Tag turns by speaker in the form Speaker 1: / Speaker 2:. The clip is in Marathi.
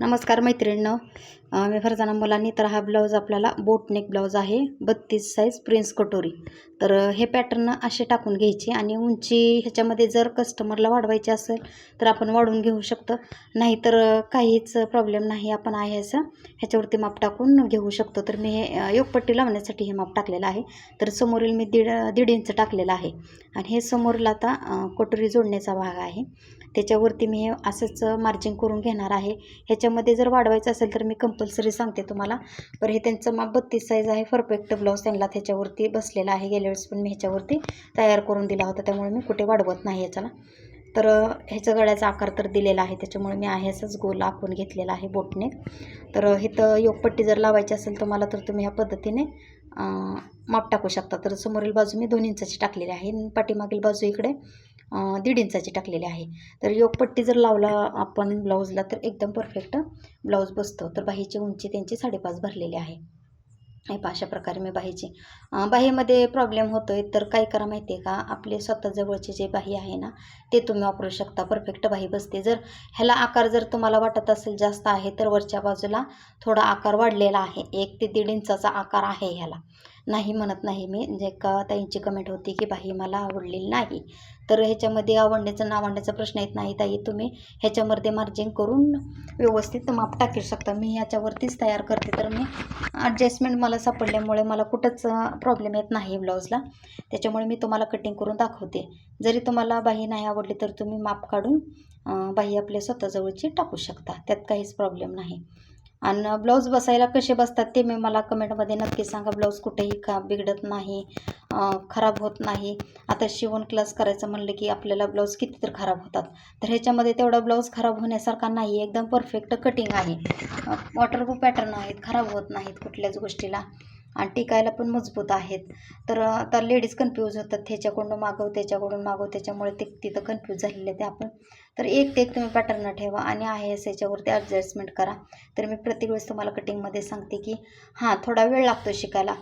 Speaker 1: नमस्कार मैत्रिणीनं. मी फरजाना मुलांनी तर हा ब्लाऊज आपल्याला बोटनेक ब्लाऊज आहे बत्तीस साईज प्रिन्स कटोरी. तर हे पॅटर्न असे टाकून घ्यायचे आणि उंची ह्याच्यामध्ये जर कस्टमरला वाढवायची असेल तर आपण वाढवून घेऊ शकतो. नाहीतर काहीच प्रॉब्लेम नाही आपण आहे असं ह्याच्यावरती माप टाकून घेऊ शकतो. तर मी हे योगपट्टी लावण्यासाठी हे माप टाकलेलं आहे. तर समोरील मी दीड दीड इंच टाकलेलं आहे. आणि हे समोरला आता कटोरी जोडण्याचा भाग आहे. त्याच्यावरती मी हे असंच मार्जिंग करून घेणार आहे. ह्याच्या ह्याच्यामध्ये जर वाढवायचं असेल तर मी कंपल्सरी सांगते तुम्हाला. पर हे त्यांचं माप बत्तीस साईज आहे. परफेक्ट ब्लाऊज त्यांना त्याच्यावरती बसलेला आहे. गेल्या वेळेस पण मी ह्याच्यावरती तयार करून दिला होता. त्यामुळे मी कुठे वाढवत नाही याच्याला. तर अं, ह्याच्या गळ्याचा आकार तर दिलेला आहे. त्याच्यामुळे मी आहे असंच गोल आखून घेतलेला आहे बोटने. तर हे इथं योगपट्टी जर लावायची असेल तुम्हाला तर तुम्ही ह्या पद्धतीने माप टाकू शकता. तर समोरील बाजू मी दोन इंचाची टाकलेली आहे. पाठीमागील बाजू इकडे दीड इंचाची टाकलेली आहे. तर योगपट्टी जर लावला आपण ब्लाऊजला तर एकदम परफेक्ट ब्लाऊज बसतो. तर बाहीची उंची त्यांची साडेपाच भरलेली आहे. अशा प्रकारे मी बाहीची. बाहेमध्ये बाहीमध्ये प्रॉब्लेम होतो आहे तर काय करा माहिती आहे का? आपले स्वतः जवळचे जे बाही आहे ना ते तुम्ही वापरू शकता. परफेक्ट बाही बसते. जर ह्याला आकार जर तुम्हाला वाटत असेल जास्त आहे तर वरच्या बाजूला थोडा आकार वाढलेला आहे. एक ते दीड इंचाचा आकार आहे ह्याला. नाही म्हणत नाही मी. जे का ताईंची कमेंट होती की बाई मला आवडलेली नाही. तर ह्याच्यामध्ये आवडण्याचं आवडण्याचा प्रश्न येत नाही ताई. तुम्ही ह्याच्यामध्ये मार्जिन करून व्यवस्थित माप टाकू शकता. मी ह्याच्यावरतीच तयार करते. तर मी ॲडजस्टमेंट मला सापडल्यामुळे मला कुठंच प्रॉब्लेम येत नाही ब्लाऊजला त्याच्यामुळे मी तुम्हाला कटिंग करून दाखवते. जरी तुम्हाला बाही नाही आवडली तर तुम्ही माप काढून बाई बाही आपल्या स्वतःजवळची टाकू शकता. त्यात काहीच प्रॉब्लेम नाही. आणि ब्लाऊज बसायला कसे बसतात ते मी मला कमेंटमध्ये नक्की सांगा. ब्लाऊज कुठेही का बिघडत नाही खराब होत नाही. आता शिवण क्लास करायचं म्हणलं की आपल्याला ब्लाऊज किती तर खराब होतात. तर ह्याच्यामध्ये तेवढा ब्लाऊज खराब होण्यासारखा नाही. एकदम परफेक्ट कटिंग आहे. वॉटरप्रूफ पॅटर्न आहेत खराब होत नाहीत कुठल्याच गोष्टीला. आणि टिकायला पण मजबूत आहेत. तर आता लेडीज कन्फ्यूज होतात. ह्याच्याकडून मागव त्याच्याकडून मागव. त्याच्यामुळे ते तिथं कन्फ्यूज झालेले ते आपण. तर एक ते एक तुम्ही पॅटर्न ठेवा आणि आहे असं याच्यावरती ॲडजस्टमेंट करा. तर मी प्रत्येक वेळेस तुम्हाला कटिंगमध्ये सांगते की हां थोडा वेळ लागतो शिकायला.